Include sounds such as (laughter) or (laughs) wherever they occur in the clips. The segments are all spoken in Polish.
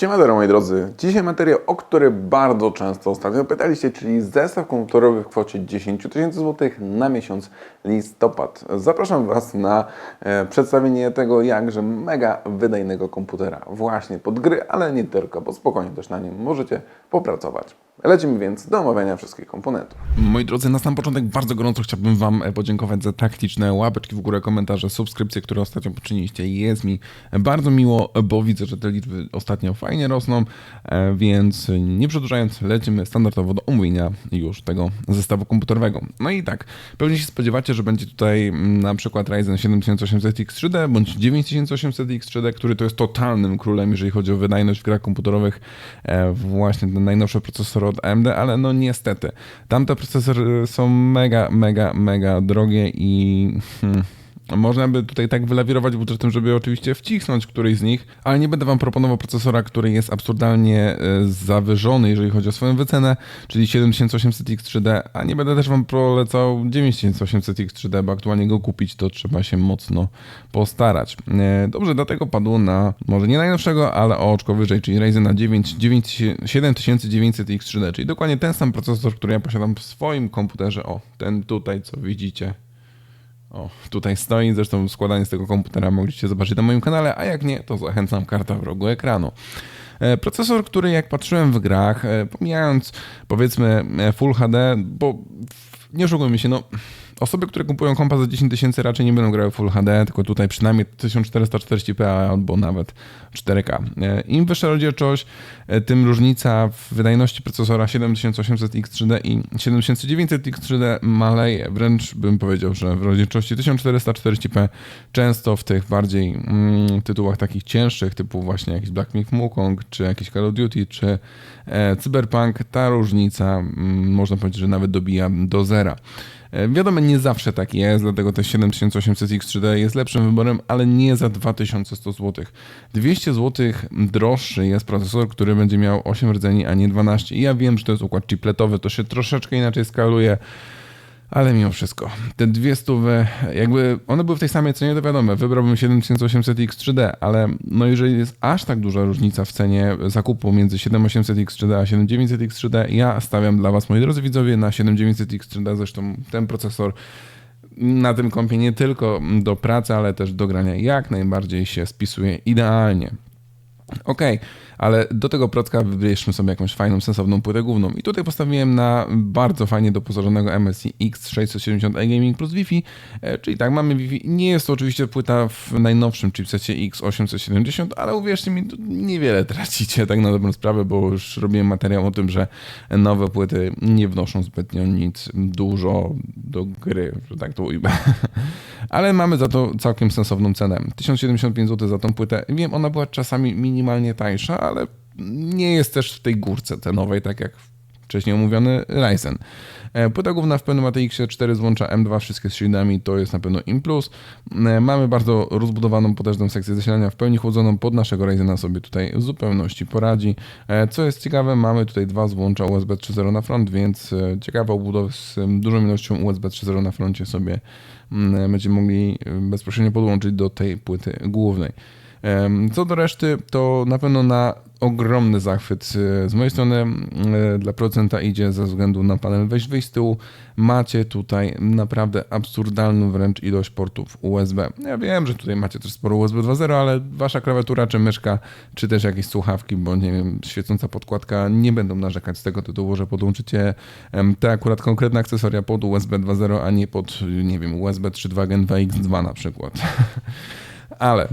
Siemandero moi drodzy, dzisiaj materiał, o który bardzo często ostatnio pytaliście, czyli zestaw komputerowy w kwocie 10 tysięcy złotych na miesiąc listopad. Zapraszam Was na e, przedstawienie tego jakże mega wydajnego komputera właśnie pod gry, ale nie tylko, bo spokojnie też na nim możecie popracować. Lecimy więc do omawiania wszystkich komponentów. Moi drodzy, na sam początek bardzo gorąco chciałbym Wam e, podziękować za taktyczne łapeczki w górę, komentarze, subskrypcje, które ostatnio poczyniliście. Jest mi bardzo miło, bo widzę, że te liczby ostatnio fajnie rosną, e, więc nie przedłużając, lecimy standardowo do omówienia już tego zestawu komputerowego. No i tak, pewnie się spodziewacie, że będzie tutaj mm, na przykład Ryzen 7800X 3D bądź 9800X 3D, który to jest totalnym królem, jeżeli chodzi o wydajność w grach komputerowych. E, Właśnie ten najnowszy procesor od AMD, ale no niestety, tamte procesory są mega, mega, mega drogie i hmm, można by tutaj tak wylawirować budżetem, żeby oczywiście wcisnąć któryś z nich, ale nie będę wam proponował procesora, który jest absurdalnie e, zawyżony, jeżeli chodzi o swoją wycenę, czyli 7800X 3D, a nie będę też wam polecał 9800X 3D, bo aktualnie go kupić to trzeba się mocno postarać. E, Dobrze, dlatego padło na może nie najnowszego, ale o oczko wyżej, czyli Ryzena 9, 9 7900X 3D, czyli dokładnie ten sam procesor, który ja posiadam w swoim komputerze. O, ten tutaj, co widzicie. O, tutaj stoi, zresztą składanie z tego komputera mogliście zobaczyć na moim kanale, a jak nie, to zachęcam karta w rogu ekranu. E, Procesor, który jak patrzyłem w grach, e, pomijając powiedzmy e, Full HD, bo nie oszukujmy się, no osoby, które kupują kompa za 10 tysięcy raczej nie będą grały Full HD, tylko tutaj przynajmniej 1440p albo nawet 4K. E, Im wyższa rozdzielczość, e, tym różnica w wydajności procesora 7800X 3D i 7900X 3D maleje. Wręcz bym powiedział, że w rozdzielczości 1440p często w tych bardziej mm, tytułach takich cięższych, typu właśnie jakiś Black Myth Wukong, czy jakiś Call of Duty, czy e, Cyberpunk, ta różnica mm, można powiedzieć, że nawet dobija do zera. E, Wiadomo, nie zawsze tak jest, dlatego też 7800X 3D jest lepszym wyborem, ale nie za 2100 zł. 200 zł droższy jest procesor, który będzie miał 8 rdzeni, a nie 12. I ja wiem, że to jest układ chipletowy, to się troszeczkę inaczej skaluje, ale mimo wszystko, te dwie stówy, jakby one były w tej samej cenie, to wiadomo, wybrałbym 7800X 3D, ale no jeżeli jest aż tak duża różnica w cenie zakupu między 7800X 3D a 7900X 3D, ja stawiam dla Was, moi drodzy widzowie, na 7900X 3D, zresztą ten procesor na tym kompie nie tylko do pracy, ale też do grania jak najbardziej się spisuje idealnie. Okej, ale do tego procka wybierzmy sobie jakąś fajną, sensowną płytę główną. I tutaj postawiłem na bardzo fajnie doposażonego MSI X670 iGaming plus Wi-Fi, e, czyli tak, mamy Wi-Fi. Nie jest to oczywiście płyta w najnowszym chipsecie X870, ale uwierzcie mi, niewiele tracicie tak na dobrą sprawę, bo już robiłem materiał o tym, że nowe płyty nie wnoszą zbytnio nic dużo do gry, że tak to ujmę. (laughs) Ale mamy za to całkiem sensowną cenę. 1075 zł za tą płytę. Wiem, ona była czasami minimalnie tańsza, ale nie jest też w tej górce cenowej, tak jak wcześniej omówiony Ryzen. E, Płyta główna w pełnym ATX 4 złącza M2, wszystkie z shieldami, to jest na pewno im. E, Mamy bardzo rozbudowaną, potężną sekcję zasilania w pełni chłodzoną, pod naszego Ryzena sobie tutaj w zupełności poradzi. E, Co jest ciekawe, mamy tutaj dwa złącza USB 3.0 na front, więc ciekawa obudowa z dużą ilością USB 3.0 na froncie sobie będziemy mogli bezpośrednio podłączyć do tej płyty głównej. Co do reszty, to na pewno na ogromny zachwyt e, z mojej strony e, dla producenta idzie ze względu na panel wejść wyjść z tyłu. Macie tutaj naprawdę absurdalną wręcz ilość portów USB. Ja wiem, że tutaj macie też sporo USB 2.0, ale wasza klawiatura czy myszka, czy też jakieś słuchawki, bo nie wiem, świecąca podkładka nie będą narzekać z tego tytułu, że podłączycie te akurat konkretne akcesoria pod USB 2.0, a nie pod, nie wiem, USB 3.2 Gen 2X2 na przykład. (laughs) ale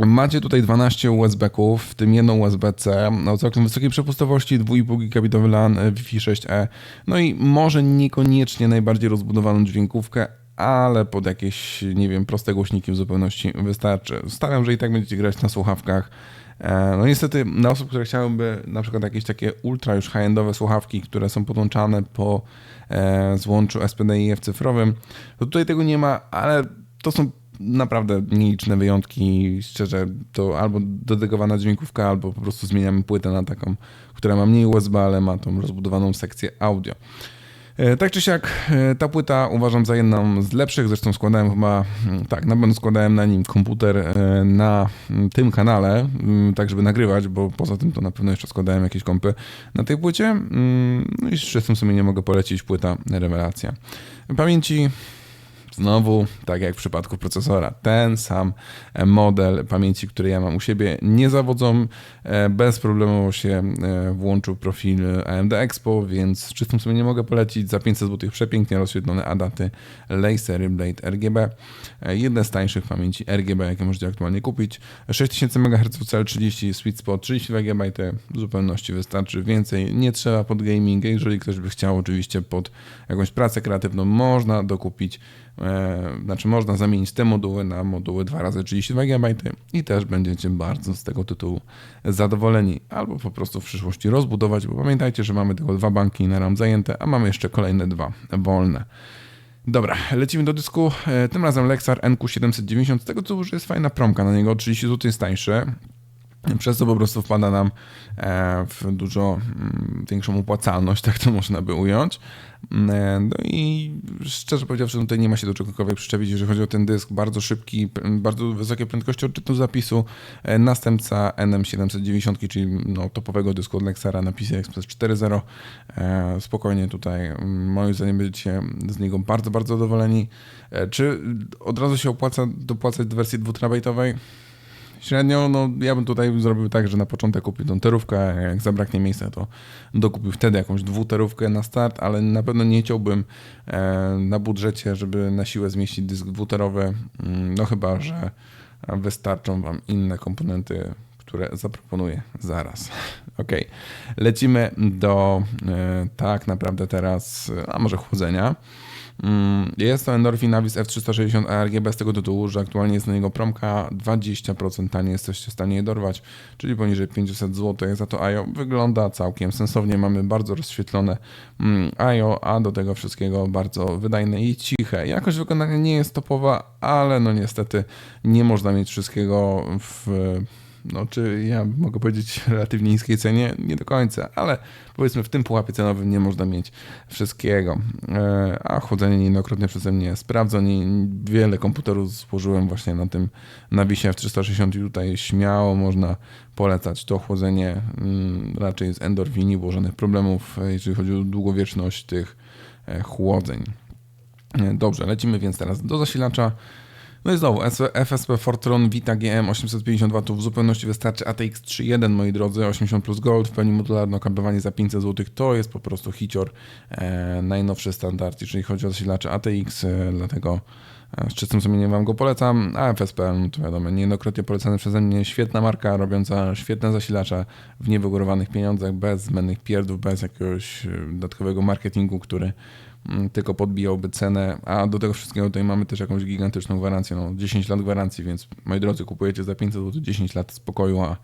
Macie tutaj 12 USB-ków, w tym jedną USB-C o całkiem wysokiej przepustowości, 2,5 gigabitowy LAN, Wi-Fi 6E, no i może niekoniecznie najbardziej rozbudowaną dźwiękówkę, ale pod jakieś, nie wiem, proste głośniki w zupełności wystarczy. Stawiam, że i tak będziecie grać na słuchawkach. E, No niestety dla osób, które chciałyby na przykład jakieś takie ultra już high-endowe słuchawki, które są podłączane po e, złączu SPDIF cyfrowym, to tutaj tego nie ma, ale to są naprawdę nieliczne wyjątki. Szczerze, to albo dedykowana dźwiękówka, albo po prostu zmieniamy płytę na taką, która ma mniej USB, ale ma tą rozbudowaną sekcję audio. E, Tak czy siak, e, ta płyta uważam za jedną z lepszych. Zresztą składałem chyba, mm, tak, na pewno składałem na nim komputer e, na mm, tym kanale, mm, tak żeby nagrywać, bo poza tym to na pewno jeszcze składałem jakieś kompy na tej płycie. No i z czystym sumieniem mogę polecić płyta rewelacja. Pamięci Znowu, tak jak w przypadku procesora, ten sam e, model pamięci, który ja mam u siebie, nie zawodzą. E, Bez problemu się e, włączył profil AMD Expo, więc czystym sobie nie mogę polecić. Za 500 zł przepięknie rozświetlone ADATy Laser Blade RGB. Jedne z tańszych pamięci RGB, jakie możecie aktualnie kupić. 6000 MHz CL30 Sweet Spot 32 GB w zupełności wystarczy. Więcej nie trzeba pod gaming. Jeżeli ktoś by chciał oczywiście pod jakąś pracę kreatywną, można dokupić znaczy można zamienić te moduły na moduły 2x32 GB i też będziecie bardzo z tego tytułu zadowoleni. Albo po prostu w przyszłości rozbudować, bo pamiętajcie, że mamy tylko dwa banki na RAM zajęte, a mamy jeszcze kolejne dwa wolne. Dobra, lecimy do dysku. E, Tym razem Lexar NQ790. Z tego tytułu, że jest fajna promka na niego, 30 zł jest tańszy. Przez to po prostu wpada nam e, w dużo mm, większą opłacalność, tak to można by ująć. E, No i szczerze powiedziawszy, tutaj nie ma się do czegokolwiek przyczepić, jeżeli chodzi o ten dysk. Bardzo szybki, bardzo wysokie prędkości odczytu zapisu. E, Następca NM790, czyli no, topowego dysku od Lexara na PCI Express 4.0. E, Spokojnie tutaj, mm, moim zdaniem, będziecie z niego bardzo, bardzo zadowoleni. Czy od razu się opłaca dopłacać do wersji 2 Średnio, no ja bym tutaj zrobił tak, że na początek kupił tą terówkę, jak zabraknie miejsca, to dokupił wtedy jakąś dwuterówkę na start, ale na pewno nie chciałbym e, na budżecie, żeby na siłę zmieścić dysk dwuterowy, mm, no chyba, że wystarczą Wam inne komponenty, które zaproponuję zaraz. (laughs) Ok, lecimy do e, tak naprawdę teraz, a może chłodzenia. Mm, Jest to Endorphin Navis F360 ARGB z tego tytułu, że aktualnie jest na niego promka 20% taniej jesteście w stanie je dorwać, czyli poniżej 500 zł. Za to IO wygląda całkiem sensownie. Mamy bardzo rozświetlone mm, IO, a do tego wszystkiego bardzo wydajne i ciche. Jakość wykonania nie jest topowa, ale no niestety nie można mieć wszystkiego w no, czy ja mogę powiedzieć (laughs) relatywnie niskiej cenie? Nie do końca, ale powiedzmy w tym pułapie cenowym nie można mieć wszystkiego. E, A chłodzenie niejednokrotnie przeze mnie sprawdzone. Wiele komputerów złożyłem właśnie na tym nawisie w 360 i tutaj śmiało można polecać to chłodzenie mm, raczej z endorfini włożonych problemów, e, jeżeli chodzi o długowieczność tych e, chłodzeń. Dobrze, lecimy więc teraz do zasilacza. No i znowu FSP Fortron Vita GM 850 W w zupełności wystarczy ATX 3.1 moi drodzy, 80 plus Gold, w pełni modularne okablowanie za 500 zł. To jest po prostu hicior, e, najnowszy standard, jeżeli chodzi o zasilacze ATX, e, dlatego e, z czystym sumieniem Wam go polecam. A FSP, no to wiadomo, niejednokrotnie polecany przeze mnie, świetna marka, robiąca świetne zasilacze w niewygórowanych pieniądzach, bez zbędnych pierdów, bez jakiegoś e, dodatkowego marketingu, który tylko podbijałby cenę, a do tego wszystkiego tutaj mamy też jakąś gigantyczną gwarancję, no 10 lat gwarancji, więc moi drodzy, kupujecie za 500 zł 10 lat spokoju, a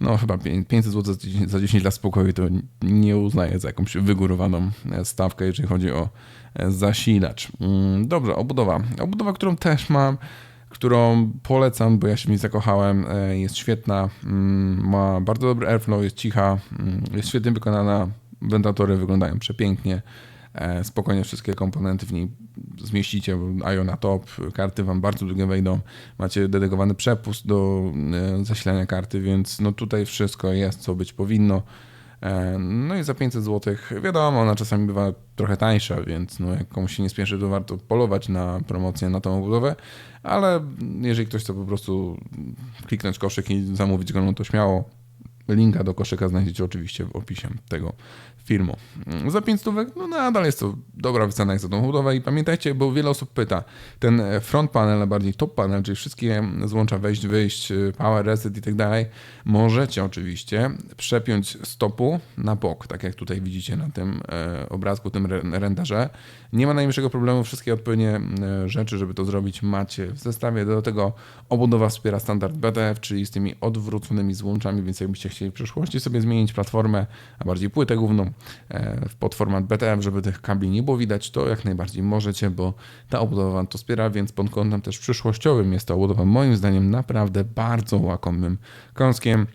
no chyba pię- 500 zł za 10 za 10 lat spokoju to nie uznaję za jakąś wygórowaną e, stawkę, jeżeli chodzi o e, zasilacz. Mm, Dobrze, obudowa. Obudowa, którą też mam, którą polecam, bo ja się w niej zakochałem, e, jest świetna, mm, ma bardzo dobry airflow, jest cicha, mm, jest świetnie wykonana, wentylatory wyglądają przepięknie, spokojnie wszystkie komponenty w niej zmieścicie, IO na top, karty wam bardzo długie wejdą, macie dedykowany przepust do e, zasilania karty, więc no tutaj wszystko jest, co być powinno. E, No i za 500 zł, wiadomo, ona czasami bywa trochę tańsza, więc no jak komuś się nie spieszy, to warto polować na promocję na tą obudowę, ale jeżeli ktoś chce po prostu kliknąć koszyk i zamówić go, no to śmiało. Linka do koszyka znajdziecie oczywiście w opisie tego filmu. Za 5 stówek, no nadal jest to dobra wycena jak za tą budowę i pamiętajcie, bo wiele osób pyta, ten front panel, a bardziej top panel, czyli wszystkie złącza wejść, wyjść, power reset i tak dalej, możecie oczywiście przepiąć stopu na bok, tak jak tutaj widzicie na tym e, obrazku, tym re- renderze. Nie ma najmniejszego problemu, wszystkie odpowiednie e, rzeczy, żeby to zrobić macie w zestawie. Do tego obudowa wspiera standard BTF, czyli z tymi odwróconymi złączami, więc jakbyście chcieli w przyszłości sobie zmienić platformę, a bardziej płytę główną e, pod format BTF, żeby tych kabli nie było widać, to jak najbardziej możecie, bo ta obudowa to wspiera, więc pod kątem też przyszłościowym jest ta obudowa moim zdaniem naprawdę bardzo łakomym kąskiem.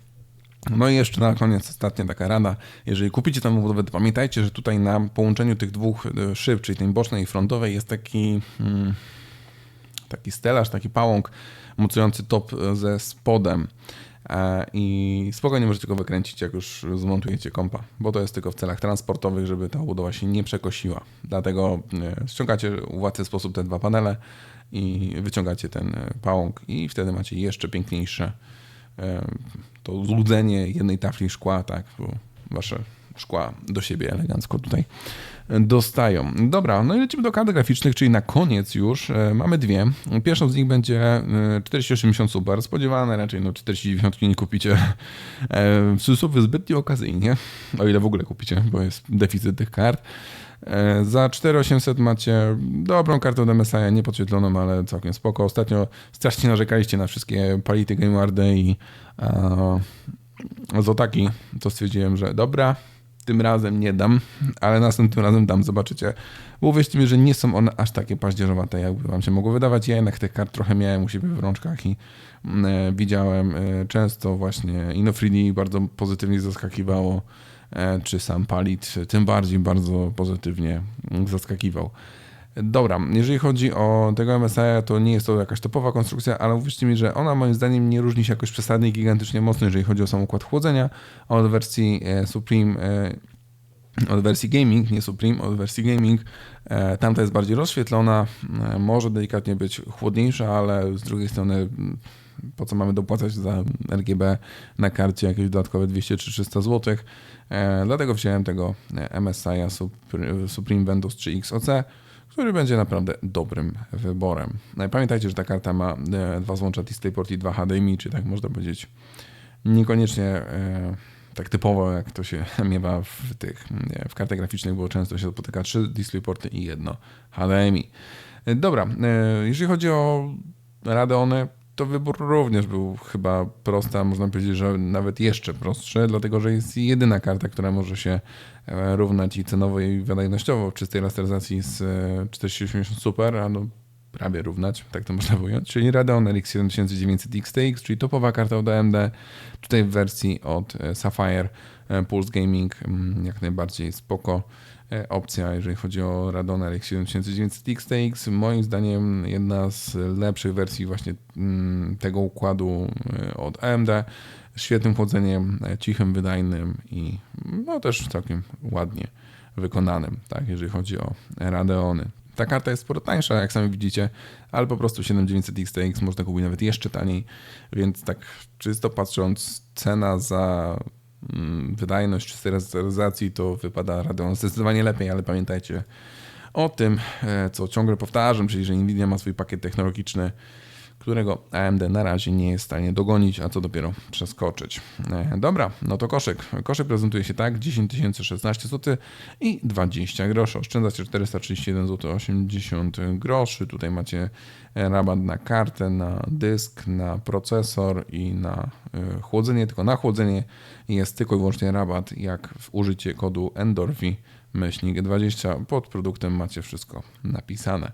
No i jeszcze na koniec ostatnia taka rada. Jeżeli kupicie tam budowę, to pamiętajcie, że tutaj na połączeniu tych dwóch e, szyb, czyli tej bocznej i frontowej jest taki, hmm, taki stelaż, taki pałąk mocujący top e, ze spodem. E, I spokojnie możecie go wykręcić, jak już zmontujecie kompa, bo to jest tylko w celach transportowych, żeby ta budowa się nie przekosiła. Dlatego ściągacie w łatwy sposób te dwa panele i wyciągacie ten e, pałąk i wtedy macie jeszcze piękniejsze e, to złudzenie jednej tafli szkła, tak, bo wasze szkła do siebie elegancko tutaj dostają. Dobra, no i lecimy do kart graficznych, czyli na koniec już e, mamy dwie. Pierwszą z nich będzie e, 4080 Super, spodziewane raczej, no 4090 nie kupicie e, w cudzysłowie zbytnio okazyjnie, o ile w ogóle kupicie, bo jest deficyt tych kart. E, Za 4800 macie dobrą kartę od MSI, nie podświetloną, ale całkiem spoko. Ostatnio strasznie narzekaliście na wszystkie pality GameWardy i e, Zotaki, to stwierdziłem, że dobra, tym razem nie dam, ale następnym razem dam, zobaczycie. Bo uwierzcie mi, że nie są one aż takie paździerzowate, jakby wam się mogło wydawać. Ja jednak tych kart trochę miałem u siebie w rączkach i mm, e, widziałem e, często właśnie Inofridi bardzo pozytywnie zaskakiwało, e, czy sam Palit tym bardziej bardzo pozytywnie zaskakiwał. Dobra, jeżeli chodzi o tego MSI, to nie jest to jakaś topowa konstrukcja, ale uwierzcie mi, że ona moim zdaniem nie różni się jakoś przesadnie gigantycznie mocno, jeżeli chodzi o sam układ chłodzenia od wersji e, Supreme, e, od wersji Gaming, nie Supreme, od wersji Gaming. E, Tamta jest bardziej rozświetlona, może delikatnie być chłodniejsza, ale z drugiej strony po co mamy dopłacać za RGB na karcie jakieś dodatkowe 200 czy 300 zł. Dlatego wziąłem tego MSI Supre- Supreme Ventus 3X OC który będzie naprawdę dobrym wyborem. No pamiętajcie, że ta karta ma e, dwa złącza DisplayPort i dwa HDMI, czyli tak można powiedzieć niekoniecznie e, tak typowo, jak to się (laughs) miewa w tych w kartach graficznych, bo często się spotyka trzy DisplayPorty i jedno HDMI. E, Dobra, jeżeli chodzi o Radeony, to wybór również był chyba prosty, a można powiedzieć, że nawet jeszcze prostszy, dlatego że jest jedyna karta, która może się e, równać i cenowo i wydajnościowo w czystej rasteryzacji z e, 4080 Super, a no prawie równać, tak to można ująć, czyli Radeon RX 7900 XTX, czyli topowa karta od AMD, tutaj w wersji od e, Sapphire e, Pulse Gaming, mm, jak najbardziej spoko. e, opcja, jeżeli chodzi o Radeon RX 7900 XTX. Moim zdaniem jedna z lepszych wersji właśnie mm, tego układu e, od AMD. Świetnym chłodzeniem, e, cichym, wydajnym i no też całkiem ładnie wykonanym, tak, jeżeli chodzi o Radeony. Ta karta jest sporo tańsza, jak sami widzicie, ale po prostu 7900 XTX można kupić nawet jeszcze taniej, więc tak czysto patrząc, cena za wydajność czystej rasteryzacji to wypada Radeon zdecydowanie lepiej, ale pamiętajcie o tym, e, co ciągle powtarzam, czyli że Nvidia ma swój pakiet technologiczny, którego AMD na razie nie jest w stanie dogonić, a co dopiero przeskoczyć. E, Dobra, no to koszyk. Koszyk prezentuje się tak, 10 016 zł i 20 groszy. Oszczędzacie 431 zł 80 groszy. Tutaj macie e, rabat na kartę, na dysk, na procesor i na e, chłodzenie. Tylko na chłodzenie jest tylko i wyłącznie rabat, jak w użycie kodu ENDORFI myślnik 20 pod produktem macie wszystko napisane.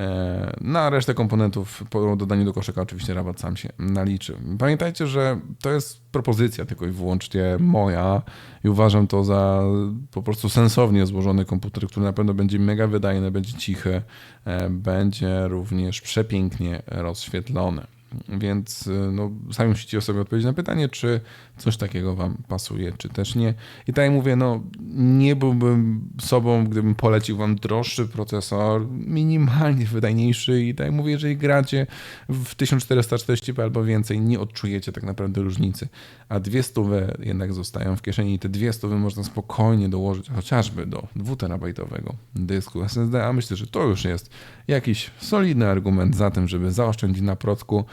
E, Na resztę komponentów po dodaniu do koszyka oczywiście rabat sam się naliczy. Pamiętajcie, że to jest propozycja tylko i wyłącznie moja i uważam to za po prostu sensownie złożony komputer, który na pewno będzie mega wydajny, będzie cichy, e, będzie również przepięknie rozświetlony. Więc y, no, sami musicie sobie odpowiedzieć na pytanie, czy coś takiego Wam pasuje, czy też nie. I tak jak mówię, no, nie byłbym sobą, gdybym polecił Wam droższy procesor, minimalnie wydajniejszy. I tak jak mówię, jeżeli gracie w 1440p albo więcej, nie odczujecie tak naprawdę różnicy. A dwie stówy jednak zostają w kieszeni i te dwie stówy można spokojnie dołożyć chociażby do 2terabajtowego dysku SSD, a myślę, że to już jest jakiś solidny argument za tym, żeby zaoszczędzić na procku,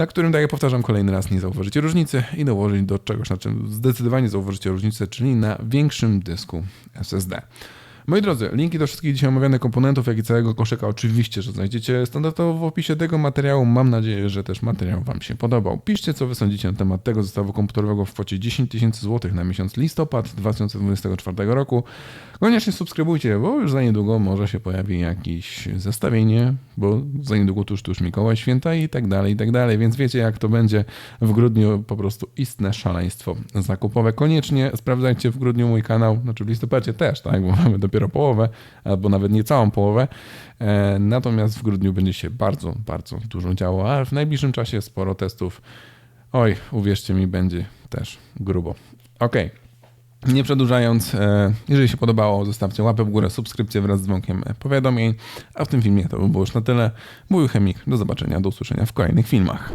na którym, tak jak powtarzam kolejny raz, nie zauważycie różnicy i dołożyć do czegoś, na czym zdecydowanie zauważycie różnicę, czyli na większym dysku SSD. Moi drodzy, linki do wszystkich dzisiaj omawianych komponentów, jak i całego koszyka oczywiście, że znajdziecie standardowo w opisie tego materiału. Mam nadzieję, że też materiał Wam się podobał. Piszcie, co Wy sądzicie na temat tego zestawu komputerowego w kwocie 10 tysięcy złotych na miesiąc listopad 2024 roku. Koniecznie subskrybujcie, bo już za niedługo może się pojawi jakieś zestawienie, bo za niedługo tuż, tuż Mikołaj Święta i tak dalej, i tak dalej. Więc wiecie, jak to będzie w grudniu, po prostu istne szaleństwo zakupowe. Koniecznie sprawdzajcie w grudniu mój kanał, znaczy w listopadzie też, tak, bo mamy dopiero połowę, albo nawet nie całą połowę. E, natomiast w grudniu będzie się bardzo, bardzo dużo działo, a w najbliższym czasie sporo testów. Oj, uwierzcie mi, będzie też grubo. Okej. Nie przedłużając, e, jeżeli się podobało, zostawcie łapę w górę, subskrypcję wraz z dzwonkiem powiadomień. A w tym filmie to by było już na tyle. Mówił Chemik. Do zobaczenia, do usłyszenia w kolejnych filmach.